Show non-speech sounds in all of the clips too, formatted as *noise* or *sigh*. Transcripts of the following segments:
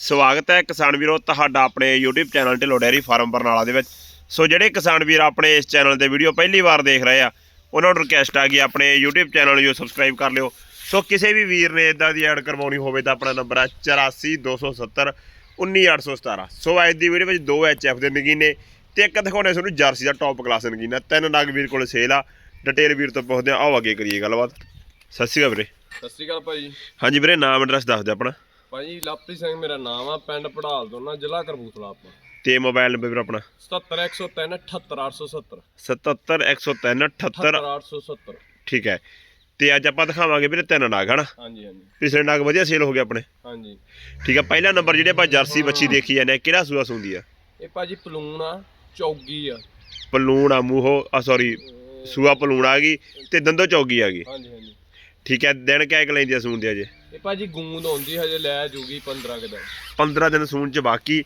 ਸਵਾਗਤ ਹੈ ਕਿਸਾਨ ਵੀਰੋ ਤੁਹਾਡਾ ਆਪਣੇ YouTube channel Dhillon dairy farm Barnala ਦੇ ਵਿੱਚ। ਸੋ ਜਿਹੜੇ ਕਿਸਾਨ ਵੀਰ ਆਪਣੇ ਇਸ ਚੈਨਲ ਤੇ ਵੀਡੀਓ ਪਹਿਲੀ ਵਾਰ ਦੇਖ ਰਹੇ ਆ ਉਹਨਾਂ ਨੂੰ ਰਿਕਵੈਸਟ ਆ ਗਈ ਆਪਣੇ YouTube ਚੈਨਲ ਨੂੰ ਸਬਸਕ੍ਰਾਈਬ ਕਰ ਲਿਓ। ਸੋ ਕਿਸੇ ਵੀ ਵੀਰ ਨੇ ਇਦਾਂ ਦੀ ਐਡ ਕਰਵਾਉਣੀ ਹੋਵੇ ਤਾਂ ਆਪਣਾ ਨੰਬਰ ਹੈ 8427 19817 ਸੋ ਅੱਜ ਦੀ ਵੀਡੀਓ ਵਿੱਚ ਦੋ ਐਚਐਫ ਦੇ ਨਗੀਨੇ ਤੇ ਇੱਕ ਦਿਖਾਉਣੇ ਤੁਹਾਨੂੰ ਜਰਸੀ ਦਾ ਟੌਪ ਕਲਾਸ ਨਗੀਨਾ। ਤਿੰਨ ਨਗ ਵੀਰ ਕੋਲ ਸੇਲ ਆ। ਡਿਟੇਲ ਵੀਰ ਤੋਂ ਪੁੱਛਦੇ ਆ ਆਓ ਅੱਗੇ ਕਰੀਏ ਗੱਲਬਾਤ। ਸਤਿ ਸ਼੍ਰੀ ਅਕਾਲ ਵੀਰੇ। ਸਤਿ ਸ਼੍ਰੀ ਅਕਾਲ ਭਾਜੀ ਹਾਂਜੀ ਵੀਰੇ ਨਾਮ ਐਡਰੈਸ ਦੱਸ ਦਿਓ ਆਪਣਾ। ਭਾਜੀ ਲਵਪ੍ਰੀਤ ਸਿੰਘ ਮੇਰਾ ਨਾਮ ਆ ਪਿੰਡ ਪੜਾਲ ਤੋਂ ਨਾ ਜ਼ਿਲ੍ਹਾ ਕਰਬੂਤਲਾ ਆਪਾਂ। ਤੇ ਮੋਬਾਈਲ ਨੰਬਰ ਆਪਣਾ? 77103 78870 77103 78 78870 ਠੀਕ ਹੈ। ਤੇ ਅੱਜ ਆਪਾਂ ਦਿਖਾਵਾਂਗੇ ਵੀਰੇ ਤਿੰਨ ਨਾਗ ਹਨਾ? ਹਾਂਜੀ ਹਾਂਜੀ। ਪਿਛਲੇ ਨਾਗ ਵਧੀਆ ਸੇਲ ਹੋ ਗਏ ਆਪਣੇ। ਹਾਂਜੀ। ਠੀਕ ਹੈ ਪਹਿਲਾ ਨੰਬਰ ਜਿਹੜੇ ਆਪਾਂ ਜਰਸੀ ਬੱਚੀ ਦੇਖੀ ਜਾਂਦੇ ਆ ਕਿਹੜਾ ਸੂਆ ਸੁੰਦੀ ਆ? ਇਹ ਭਾਜੀ ਪਲੂਣ ਆ ਚੌਗੀ ਆ। ਪਲੂਣ ਆ ਮੂਹੋ ਆ ਸੌਰੀ ਸੂਆ ਪਲੂਣ ਆ ਗਈ ਤੇ ਦੰਦੋ ਚੌਗੀ ਆ ਗਈ। ਹਾਂਜੀ ਹਾਂਜੀ। ਠੀਕ ਹੈ ਦਿਨ ਕਿਆ ਇੱਕ ਲੈਂਦੀ ਆ ਸੂਣ ਦੇ ਅਜੇ? ਇਹ ਭਾਜੀ ਗੂੰਦ ਆਉਂਦੀ ਹਜੇ ਲੈ ਜੂਗੀ 15 ਕੁ ਦਿਨ। 15 ਦਿਨ ਸੂਣ ਚ ਬਾਕੀ।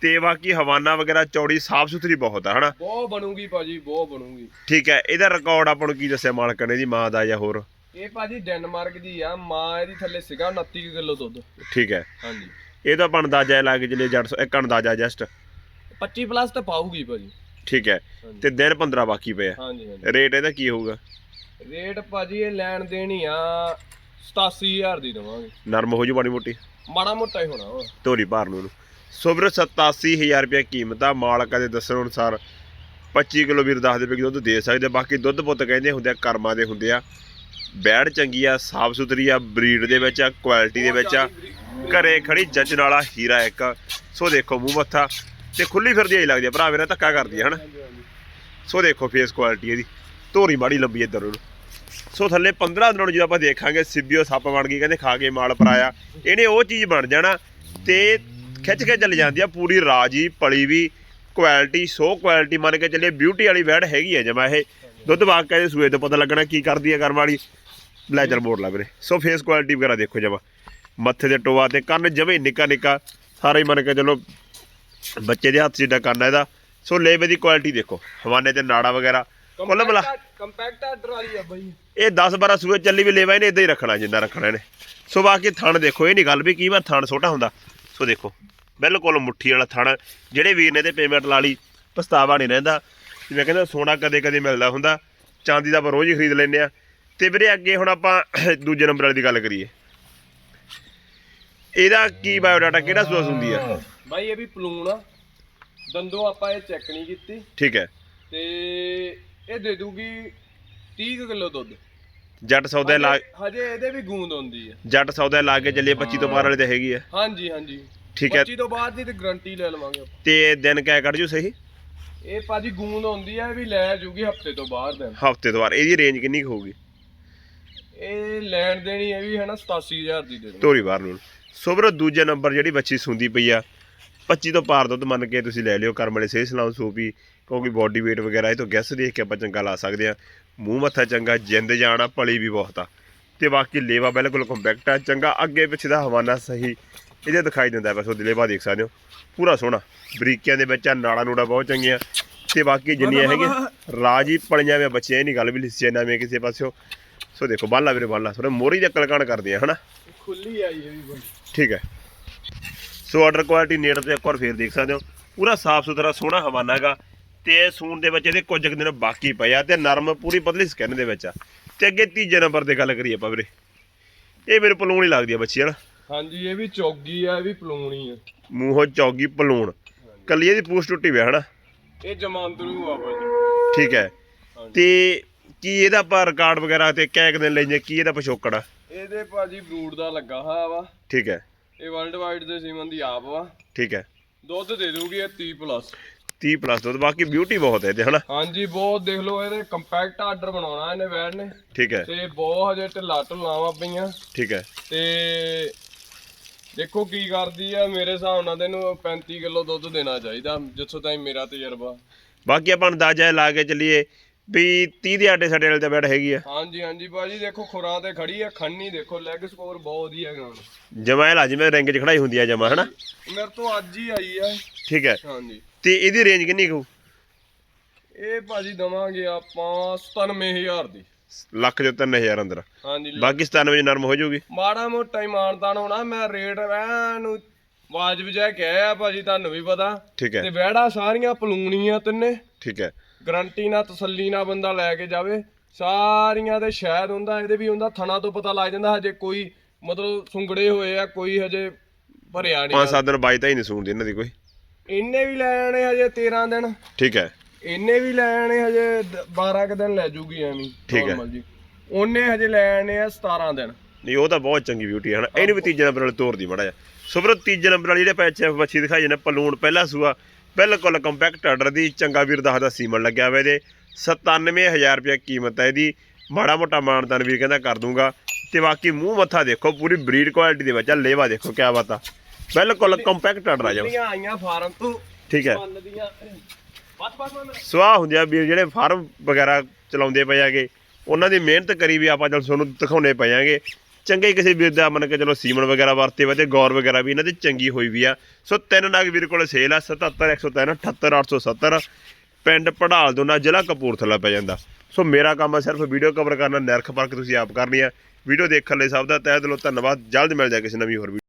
ਤੇ ਬਾਕੀ ਹਵਾਨਾ ਵਗੈਰਾ ਚੌੜੀ ਸਾਫ਼ ਸੁਥਰੀ ਬਹੁਤ ਆ ਹਨਾ? ਬਹੁਤ ਬਣੂਗੀ ਭਾਜੀ ਬਹੁਤ ਬਣੂਗੀ। ਠੀਕ ਹੈ ਇਹਦਾ ਰਿਕਾਰਡ ਆਪਾਂ ਨੂੰ ਕੀ ਦੱਸਿਆ ਮਾਲਕ ਨੇ ਦੀ ਮਾਂ ਦਾ ਜਾਂ ਹੋਰ? ਇਹ ਭਾਜੀ ਡੈਨਮਾਰਕ ਦੀ ਆ ਮਾਂ ਇਹਦੀ ਥੱਲੇ ਸੀਗਾ 29 ਕਿਲੋ ਦੁੱਧ। ਠੀਕ ਹੈ। ਹਾਂਜੀ। ਇਹ ਤਾਂ ਆਪਾਂ ਅੰਦਾਜ਼ਾ ਲਾ ਕੇ ਚਲੇ ਜੜ ਇੱਕ ਅੰਦਾਜ਼ਾ ਜਸਟ 25 ਪਲੱਸ ਤਾਂ ਪਾਊਗੀ ਭਾਜੀ। ਠੀਕ ਹੈ ਤੇ ਦਿਨ 15 ਬਾਕੀ ਪਏ ਆ। ਹਾਂਜੀ ਹਾਂਜੀ। ਰੇਟ ਇਹਦਾ ਕੀ ਹੋਊਗਾ? ਰੇਟ ਭਾਜੀ ਇਹ ਲੈਣ ਦੇਣੀ ਆ 87000 ਦੀ ਦਵਾਂਗੇ। ਨਰਮ ਹੋ ਜੂ ਮਾੜੀ ਮੋਟੀ। ਮਾੜਾ ਮੋਟਾ ਹੀ ਹੋਣਾ ਵਾ। ਧੋਰੀ ਭਾਰ ਨੂੰ ਸੋ ਵੀਰੋ 87000 ਰੁਪਏ ਕੀਮਤ ਆ। ਮਾਲਕਾਂ ਦੇ ਦੱਸਣ ਅਨੁਸਾਰ 25 ਕਿਲੋ ਵੀਰ ਦੱਸਦੇ ਪਏ ਕਿ ਦੁੱਧ ਦੇ ਸਕਦੇ ਬਾਕੀ ਦੁੱਧ ਪੁੱਤ ਕਹਿੰਦੇ ਹੁੰਦੇ ਆ ਕਰਮਾਂ ਦੇ ਹੁੰਦੇ ਆ। ਬੈੜ ਚੰਗੀ ਆ ਸਾਫ਼ ਸੁਥਰੀ ਆ ਬਰੀਡ ਦੇ ਵਿੱਚ ਆ ਕੁਆਲਿਟੀ ਦੇ ਵਿੱਚ ਆ। ਘਰੇ ਖੜੀ ਜੱਜਣ ਵਾਲਾ ਹੀਰਾ ਇੱਕ। ਸੋ ਦੇਖੋ ਮੂੰਹ ਮੱਥਾ। ਤੇ ਖੁੱਲੀ ਫਿਰਦੀ ਹੀ ਲੱਗਦੀ ਆ। ਭਰਾ ਮੇਰਾ ਧੱਕਾ ਕਰਦੀ ਆ ਹਨਾ? ਸੋ ਦੇਖੋ ਫੇਸ ਕੁਆਲਿਟੀ ਇਹਦੀ। ਧੋਰੀ ਮਾੜੀ ਲੰਬੀ ਇੱਧਰ ਨੂੰ। ਸੋ ਥੱਲੇ 15 ਦਿਨਾਂ ਨੂੰ ਜਦੋਂ ਆਪਾਂ ਦੇਖਾਂਗੇ ਸਿੱਬਿਓ ਸੱਪ ਬਣ ਗਈ, ਕਹਿੰਦੇ ਖਾ ਕੇ ਮਾਲ ਪਰਾਇਆ ਇਹਨੇ ਉਹ ਚੀਜ਼ ਬਣ ਜਾਣਾ ਤੇ ਖਿੱਚ ਕੇ ਚੱਲ ਜਾਂਦੀ ਆ, ਪੂਰੀ ਰਾਜੀ ਪਲੀ ਵੀ ਕੁਆਲਿਟੀ ਸੋ ਕੁਆਲਿਟੀ ਮੰਨ ਕੇ ਚੱਲੇ ਬਿਊਟੀ ਵਾਲੀ ਵੈੜ ਹੈਗੀ ਆ ਜਮਾ ਇਹ। ਦੁੱਧ ਵਾਕਿਆ ਦੇ ਸੂਏ ਤੋਂ ਪਤਾ ਲੱਗਣਾ ਕੀ ਕਰਦੀ ਆ ਕਰਮ ਵਾਲੀ। ਲੈ ਚੱਲ ਮੋੜ ਲਾ ਵੀਰੇ। ਸੋ ਫੇਸ ਕੁਆਲਿਟੀ ਵਗੈਰਾ ਦੇਖੋ ਜਮਾ। ਮੱਥੇ 'ਤੇ ਟੋਆ ਤੇ ਕੰਨ ਜਮੇ ਨਿੱਕਾ ਨਿੱਕਾ, ਸਾਰੇ ਹੀ ਮੰਨ ਕੇ ਚਲੋ ਬੱਚੇ ਦੇ ਹੱਥ ਜਿੱਡਾ ਕੰਨ ਇਹਦਾ। ਸੋ ਲੇਵੇ ਦੀ ਕੁਆਲਿਟੀ ਦੇਖੋ। ਹਵਾਨੇ ਤੇ ਨਾੜਾ ਵਗੈਰਾ। ਕੁੱਲ ਮਿਲਾ ਕੰਪੈਕਟ ਆਰਡਰ ਵਾਲੀ ਆ ਬਾਈ। ਇਹ 10 12 ਸੂਏ ਚੱਲੀ ਵੀ ਲੇਵਾ ਇਹਨੇ ਇਦਾਂ ਹੀ ਰੱਖਣਾ ਜਿੰਨਾ ਰੱਖਣਾ ਇਹਨੇ। ਸੋ ਬਾਕੀ ਥਣ ਦੇਖੋ ਇਹ ਨਹੀਂ ਗੱਲ ਵੀ ਕਈ ਵਾਰ ਥਣ ਛੋਟਾ ਹੁੰਦਾ। ਸੋ ਦੇਖੋ ਬਿਲਕੁਲ ਮੁੱਠੀ ਵਾਲਾ ਥਣ। ਜਿਹੜੇ ਵੀਰ ਨੇ ਤੇ ਪੇਮੈਂਟ ਲਾ ਲਈ ਪਛਤਾਵਾ ਨਹੀਂ ਰਹਿੰਦਾ। ਜਿਵੇਂ ਕਹਿੰਦਾ ਸੋਨਾ ਕਦੇ ਕਦੇ ਮਿਲਦਾ ਹੁੰਦਾ। ਚਾਂਦੀ ਦਾ ਆਪਾਂ ਰੋਜ਼ ਹੀ ਖਰੀਦ ਲੈਂਦੇ ਆ ਤੇ ਵੀਰੇ ਅੱਗੇ ਹੁਣ ਆਪਾਂ *coughs* ਦੂਜੇ ਨੰਬਰ ਵਾਲੀ ਦੀ ਗੱਲ ਕਰੀਏ। ਇਹਦਾ ਕੀ ਬਾਇਓਡਾਟਾ ਕਿਹੜਾ ਸੂਸ ਹੁੰਦੀ ਆ? ਬਾਈ ਇਹ ਵੀ ਪਲੂਣ ਆ। ਦੰਦੋਂ ਆਪਾਂ ਇਹ ਚੈੱਕ ਨਹੀਂ ਕੀਤੀ। ਠੀਕ ਹੈ। ਤੇ ਇਹ ਦੇ ਦੂਗੀ 30 ਕਿਲੋ ਦੁੱਧ। ਜੱਟ ਸੌਦਾ ਲਾ ਹਜੇ- ਇਹਦੇ ਵੀ ਗੂੰਦ ਆਉਂਦੀ ਆ। ਜੱਟ ਸੌਦਾ ਲਾ ਕੇ ਚੱਲੀਏ 25 ਤੋਂ ਬਾਹਰ ਵਾਲੀ ਤੇ ਹੈਗੀ ਆ। ਹਾਂਜੀ ਹਾਂਜੀ। ਠੀਕ ਹੈ। 25 ਤੋਂ ਬਾਅਦ ਦੀ ਤੇ ਗਰੰਟੀ ਲੈ ਲਵਾਂਗੇ ਆਪਾਂ। ਤੇ ਦਿਨ ਕਿਆ ਕੱਢ ਜੂ ਸਹੀ? ਇਹ ਭਾਜੀ ਗੂੰਦ ਆ ਇਹ ਵੀ ਲੈ ਜੂਗੀ ਹਫ਼ਤੇ ਤੋਂ ਬਾਅਦ ਦਿਨ। ਹਫ਼ਤੇ ਤੋਂ ਬਾਅਦ। ਇਹਦੀ ਰੇਂਜ ਕਿੰਨੀ ਕੁ ਹੋਊਗੀ? ਇਹ ਲੈਣ ਦੇਣੀ ਇਹ ਵੀ ਹੈ ਨਾ 87000 ਦੀ ਦੇ ਦੂੰ ਧੋਰੀ ਬਾਹਰ ਨੂੰ। ਸੋ ਵੀਰੋ ਦੂਜੇ ਨੰਬਰ ਜਿਹੜੀ ਬੱਚੀ ਸੁੰਦੀ ਪਈ ਆ 25 ਤੋਂ ਪਾਰ ਦੁੱਧ ਮੰਨ ਕੇ ਤੁਸੀਂ ਲੈ ਲਿਓ ਕਰਮ ਵਾਲੇ ਸੇਹ ਸਲਾਮ ਸੂਪੀ ਕਿਉਂਕਿ ਬਾਡੀ weight ਵਗੈਰਾ ਇਹ ਤੋਂ ਗੈਸ ਦੇਖ ਕੇ ਆਪਾਂ ਚੰਗਾ ਲਾ ਸਕਦੇ ਆ ਮੂੰਹ ਮੱਥਾ ਚੰਗਾ ਜਿੰਦ ਜਾਣਾ ਪਲੀ ਵੀ ਬਹੁਤ ਆ। ਤੇ ਬਾਕੀ ਲੇਵਾ ਬਿਲਕੁਲ ਕੰਪੈਕਟ ਆ ਚੰਗਾ ਅੱਗੇ ਪਿੱਛੇ ਦਾ ਹਵਾਨਾ ਸਹੀ ਇਹਦੇ ਦਿਖਾਈ ਦਿੰਦਾ ਬਸ ਉਹ ਲੇਵਾ ਦੇਖ ਸਕਦੇ ਹੋ। ਪੂਰਾ ਸੋਹਣਾ ਬਰੀਕਿਆਂ ਦੇ ਵਿੱਚ ਆ ਨਾੜਾ ਨੂੜਾ ਬਹੁਤ ਚੰਗੀਆਂ। ਤੇ ਬਾਕੀ ਜਿੰਨੀਆਂ ਹੈਗੀਆਂ ਰਾਜੀ ਪਲੀਆਂ ਵੇ ਬੱਚੇ ਇਹ ਨਹੀਂ ਗੱਲ ਵੀ ਲਿਸੇ ਨਾ ਮੇ ਕਿਸੇ ਪਾਸਿਓ। ਸੋ ਦੇਖੋ ਬਾਲਾ ਵੀਰੇ ਬਾਲਾ। ਥੋੜਾ ਮੋਰੀ ਦਾ ਕਲਕਣ ਕਰਦੇ ਆ ਹਨਾ? ਖੁੱਲੀ ਆਈ ਇਹ ਵੀ ਠੀਕ ਹੈ। ਸੋ ਆਰਡਰ ਕੁਆਲਿਟੀ ਨੇੜ ਤੇ ਇੱਕ ਵਾਰ ਫੇਰ ਦੇਖ ਸਕਦੇ ਹੋ। ਪੂਰਾ ਸਾਫ਼ ਸੁਥਰਾ ਸੋਹਣਾ ਹਵਾਨਾ ਹੈਗਾ। ਤੇ ਸੂਣ ਦੇ ਵਿੱਚ ਇਹਦੇ ਕੁਝ ਦਿਨ ਬਾਕੀ ਪਏ ਆ ਤੇ ਨਰਮ ਪੂਰੀ ਪਤਲੀ ਸਕਿਨ ਦੇ ਵਿੱਚ ਆ। ਤੇ ਅੱਗੇ ਤੀਜੇ ਨੰਬਰ ਤੇ ਗੱਲ ਕਰੀਏ ਆਪਾਂ ਵੀਰੇ। ਇਹ ਮੇਰੇ ਪਲੂਣ ਹੀ ਲੱਗਦੀ ਆ ਬੱਚੀ ਹਨਾ? ਹਾਂਜੀ ਇਹ ਵੀ ਚੌਗੀ ਆ ਇਹ ਵੀ ਪਲੂਣੀ ਆ। ਮੂੰਹੋਂ ਚੌਗੀ ਪਲੂਣ। ਕੱਲੀ ਇਹਦੀ ਪੂਛ ਟੁੱਟੀ ਹੋਈ ਆ ਹਨਾ? ਇਹ ਜਮਾਂਦਰੂ ਆ ਬਾਈ ਠੀਕ ਹੈ। ਤੇ ਕੀ ਇਹਦਾ ਆਪਾਂ ਰਿਕਾਰਡ ਵਗੈਰਾ ਤੇ ਕੈਕ ਦਿਨ ਲੈਂਦੇ ਕੀ ਇਹਦਾ ਪਿਛੋਕੜ ਆ? ਇਹਦੇ ਭਾਜੀ ਬਰੂਡ ਦਾ ਲੱਗਾ ਹੋਇਆ ਵਾ। ਠੀਕ ਹੈ। ਇਹ ਵਰਲਡ ਵਾਈਡ ਦੇ ਸੀਮਨ ਦੀ ਆਪ ਵਾ। ਠੀਕ ਹੈ। ਦੁੱਧ ਦੇ ਦੂਗੀ ਇਹ 30 ਪਲੱਸ 30 ਪਲੱਸ ਦੁੱਧ ਬਾਕੀ ਬਿਊਟੀ ਬਹੁਤ ਹੈ ਇਹਦੇ ਹਨਾ? ਹਾਂਜੀ ਬਹੁਤ ਦੇਖ ਲਓ ਇਹਦੇ ਕੰਪੈਕਟ ਆਰਡਰ ਬਣਾਉਣਾ ਇਹਨੇ ਵੈਡ ਨੇ। ਠੀਕ ਹੈ। ਤੇ ਬਹੁਤ ਹਜੇ ਢਿੱਲਾ ਢੁਲਾਵਾਂ ਪਈਆਂ। ਠੀਕ ਹੈ। ਤੇ ਦੇਖੋ ਕੀ ਕਰਦੀ ਆ ਮੇਰੇ ਹਿਸਾਬ ਨਾਲ ਤੈਨੂੰ 35 ਕਿਲੋ ਦੁੱਧ ਦੇਣਾ ਚਾਹੀਦਾ ਜਿੱਥੋਂ ਤਾਈਂ ਮੇਰਾ ਤਜਰਬਾ। ਬਾਕੀ ਆਪਾਂ ਅੰਦਾਜ਼ਾ ਲਾ ਕੇ ਚੱਲੀਏ ਵੀ 30 ਦੇ ਆਡੇ ਸਾਡੇ ਵਾਲੇ ਤੇ ਬੈਠ ਹੈਗੀ ਆ। ਹਾਂਜੀ ਹਾਂਜੀ ਬਾਜੀ ਦੇਖੋ ਖੁਰਾਂ ਤੇ ਖੜੀ ਆ ਖੰਨੀ ਦੇਖੋ ਲੈਗ ਸਕੋਰ ਬਹੁਤ ਵਧੀਆ ਹੈਗਾ ਹੁਣ। ਜਮਾ ਇਹ ਲਾ ਜਿਵੇਂ ਰਿੰਗ 'ਚ ਖੜਾਈ ਹੁੰਦੀ ਆ ਜਮਾ ਹਨਾ? ਮੇਰੇ ਤੋਂ ਅੱਜ ਹੀ ਆਈ ਆ। ਠੀਕ ਹੈ। ਹਾਂਜੀ। ਤੇ ਇਹਦੀ ਰੇਂਜ ਕਿੰਨੀ ਕੁ ਇਹ ਭਾਜੀ ਦਵਾਂਗੇ ਆਪਾਂ 97000 ਦੀ। ਲੱਖ ਦੇ 3000 ਅੰਦਰ। ਹਾਂਜੀ। ਬਾਕੀ 97 ਚ ਨਰਮ ਹੋ ਜਾਊਗੀ। ਮਾੜਾ ਮੋਟਾ ਹੀ ਮਾਨਤਾਨ ਹੋਣਾ ਮੈਂ ਰੇਟ ਐਨੂੰ ਵਾਜਬ ਜਿਹਾ ਕਿਹਾ ਆ ਭਾਜੀ ਤੁਹਾਨੂੰ ਵੀ ਪਤਾ। ਠੀਕ ਤੇ ਹੈ ਵਹਿੜਾ ਸਾਰੀਆਂ ਪਲੂਣੀਆਂ ਤਿੰਨੇ। ਠੀਕ ਹੈ। ਗਰੰਟੀ ਨਾਲ ਤਸੱਲੀ ਨਾਲ ਬੰਦਾ ਲੈ ਕੇ ਜਾਵੇ। ਸਾਰੀਆਂ ਦੇ ਸ਼ਾਇਦ ਹੁੰਦਾ ਇਹਦੇ ਵੀ ਹੁੰਦਾ ਥਣਾ ਤੋਂ ਪਤਾ ਲੱਗ ਜਾਂਦਾ ਹਜੇ ਕੋਈ ਮਤਲਬ ਸੁੰਗੜੇ ਹੋਏ ਆ ਕੋਈ ਹਜੇ ਭਰਿਆ ਨਹੀਂ ਪੰਜ ਸੱਤ ਦਿਨ ਬਾਈ ਤਾਂ ਹੀ ਨਹੀਂ ਸੂਣਦੀ ਇਹਨਾਂ ਦੀ ਕੋਈ। ਇਹਨੇ ਵੀ ਲੈ ਆਣੇ ਹਜੇ 13 ਦਿਨ। ਠੀਕ ਹੈ। ਇਹਨੇ ਵੀ ਲੈ ਆਣੇ ਹਜੇ 12 ਕ ਦਿਨ ਲੈ ਜੂਗੀ ਐਵੇਂ ਠੀਕ ਹੈ। ਜੀ। ਉਹਨੇ ਹਜੇ ਲੈ ਆਣੇ ਆ 17 ਦਿਨ। ਨਹੀਂ ਉਹ ਤਾਂ ਬਹੁਤ ਚੰਗੀ ਬਿਊਟੀ ਹੈ ਨਾ ਇਹਨੂੰ ਵੀ ਤੀਜੇ ਨੰਬਰ ਵਾਲੇ ਤੋਰਦੀ ਮੜਾ ਜਾ ਸੁਬਰ ਤੀਜੇ ਨੰਬਰ ਵਾਲੀ ਜਿਹੜੇ ਪੈਚ ਬੱਚੀ ਦਿਖਾਈ ਜਾਂਦੇ ਪਲੂਣ ਪਹਿਲਾ ਸੂਆ ਬਿਲਕੁਲ ਕੰਪੈਕਟ ਆਰਡਰ ਦੀ ਚੰਗਾ ਵੀਰ ਦੱਸਦਾ ਸੀਮਨ ਲੱਗਿਆ ਹੋਇਆ ਇਹਦੇ। 97000 ਰੁਪਏ ਕੀਮਤ ਹੈ ਇਹਦੀ। ਮਾੜਾ ਮੋਟਾ ਮਾਨਤਾਨ ਵੀਰ ਕਹਿੰਦਾ ਕਰ ਦੂੰਗਾ। ਤੇ ਬਾਕੀ ਮੂੰਹ ਮੱਥਾ ਦੇਖੋ ਪੂਰੀ ਬਰੀਡ ਕੁਆਲਿਟੀ ਦੇ ਵਿੱਚ ਆ ਲੇਵਾ ਦੇਖੋ ਕਿਆ ਬਾਤ ਆ। ਬਿਲਕੁਲ ਕੰਪੈਕਟ ਆਰਡਰ ਆ ਜਾਓ ਆਈਆਂ ਫਾਰਮ ਤੋਂ ਠੀਕ ਹੈ। ਸਵਾਹ ਹੁੰਦੇ ਆ ਵੀਰ ਜਿਹੜੇ ਫਾਰਮ ਵਗੈਰਾ ਚਲਾਉਂਦੇ ਪਏ ਆਗੇ ਉਹਨਾਂ ਦੀ ਮਿਹਨਤ ਕਰੀ ਵੀ ਆਪਾਂ ਜਦ ਤੁਹਾਨੂੰ ਦਿਖਾਉਣੇ ਪਏਾਂਗੇ ਚੰਗੇ ਕਿਸੇ ਵੀਰ ਦਾ ਮੰਨ ਕੇ ਚਲੋ ਸੀਮਨ ਵਗੈਰਾ ਵਰਤੇ ਵੇ ਤੇ ਗੌਰ ਵਗੈਰਾ ਵੀ ਇਹਨਾਂ ਦੀ ਚੰਗੀ ਹੋਈ ਵੀ ਆ। ਸੋ ਤਿੰਨ ਨਾਗ ਵੀਰ ਕੋਲ ਸੇਲ ਆ 77 103 78 870 ਪਿੰਡ ਪੜਾਲ ਦੋਨਾ ਜ਼ਿਲ੍ਹਾ ਕਪੂਰਥਲਾ ਪੈ ਜਾਂਦਾ। ਸੋ ਮੇਰਾ ਕੰਮ ਆ ਸਿਰਫ ਵੀਡੀਓ ਕਵਰ ਕਰਨਾ, ਨਿਰਖ ਪਰਖ ਤੁਸੀਂ ਆਪ ਕਰਨੀ ਆ। ਵੀਡੀਓ ਦੇਖਣ ਲਈ ਸਭ ਦਾ ਤਹਿ ਦਿਲੋਂ ਧੰਨਵਾਦ। ਜਲਦ ਮਿਲ ਜਾਏ ਕਿਸੇ ਨਵੀਂ ਹੋਰ ਵੀਡੀਓ